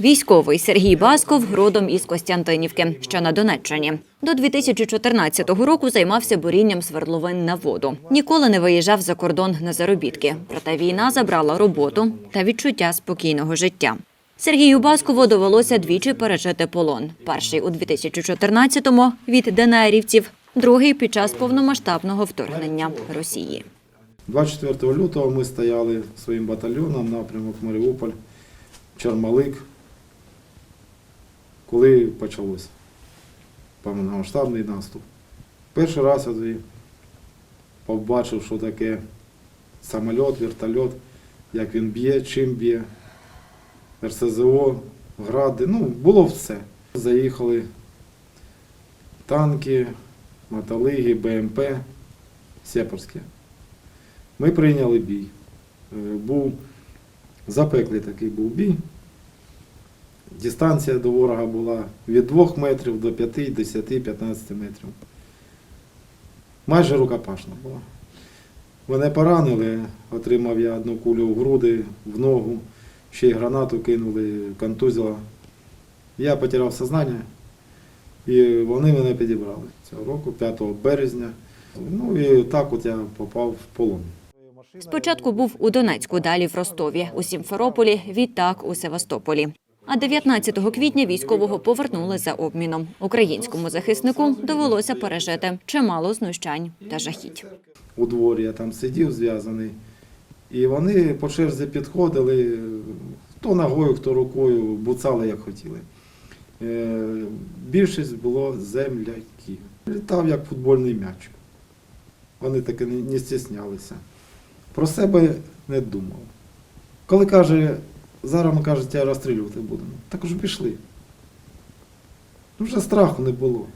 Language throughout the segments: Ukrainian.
Військовий Сергій Басков родом із Костянтинівки, що на Донеччині. До 2014 року займався бурінням свердловин на воду. Ніколи не виїжджав за кордон на заробітки. Проте війна забрала роботу та відчуття спокійного життя. Сергію Баскову довелося двічі пережити полон. Перший у 2014-му від ДНРівців, другий під час повномасштабного вторгнення Росії. 24 лютого ми стояли своїм батальйоном напрямок Маріуполь, Чармалик, коли почалося повномасштабний наступ. Перший раз я тоді побачив, що таке самоліт, вертольот, як він б'є, чим б'є, РСЗО, гради, ну, було все. Заїхали танки, мотолиги, БМП, Сепарські. Ми прийняли бій. Е, Був запеклий такий був бій. Дистанція до ворога була від 2 метрів до 5, 10, 15 метрів. Майже рукопашна була. Мене поранили, отримав я одну кулю в груди, в ногу, ще й гранату кинули, контузило. Я потеряв сознання і вони мене підібрали цього року, 5 березня. Ну і так от я попав в полон. Спочатку був у Донецьку, далі в Ростові, у Сімферополі, відтак у Севастополі. А 19 квітня військового повернули за обміном. Українському захиснику довелося пережити чимало знущань та жахіть. у дворі, я там сидів зв'язаний. І вони по черзі підходили, хто ногою, хто рукою, буцали як хотіли. Е, Більшість було земляків. Літав як футбольний м'яч. Вони таки не не стіснялися. Про себе не думав. Коли каже, зараз ми каже, тебе розстрілювати будемо, так уже пішли. Ну, вже страху не було.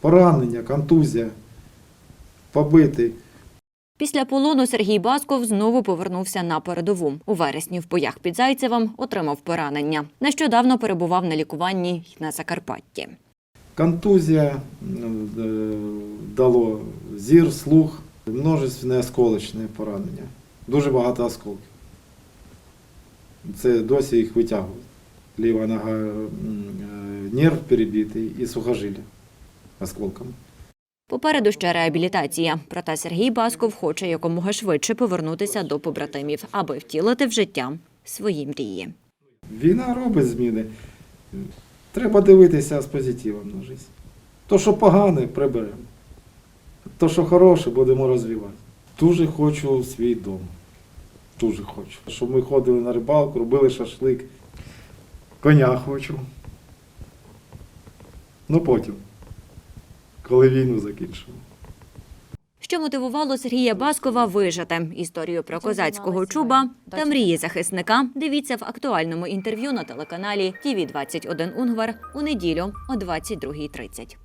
Поранення, контузія, побитий. Після полону Сергій Басков знову повернувся на передову. У вересні в боях під Зайцевом отримав поранення. Нещодавно перебував на лікуванні й на Закарпатті. Контузія е, дало зір, слух, множественне осколочне поранення. Дуже багато осколків. Це досі їх витягують. Ліва нога е, нерв перебитий і сухожилля осколками. Попереду ще реабілітація. Проте Сергій Басков хоче якомога швидше повернутися до побратимів, аби втілити в життя свої мрії. Війна робить зміни. Треба дивитися з позитивом на життя. То, що погане, приберемо. То, що хороше, будемо розвивати. Дуже хочу свій дом. Дуже хочу. Щоб ми ходили на рибалку, робили шашлик. Коня хочу. Ну потім, коли війну закінчимо. Що мотивувало Сергія Баскова вижити історію про козацького чуба та мрії захисника? Дивіться в актуальному інтерв'ю на телеканалі ТІВІ 21 Унгвар у неділю о 22.30.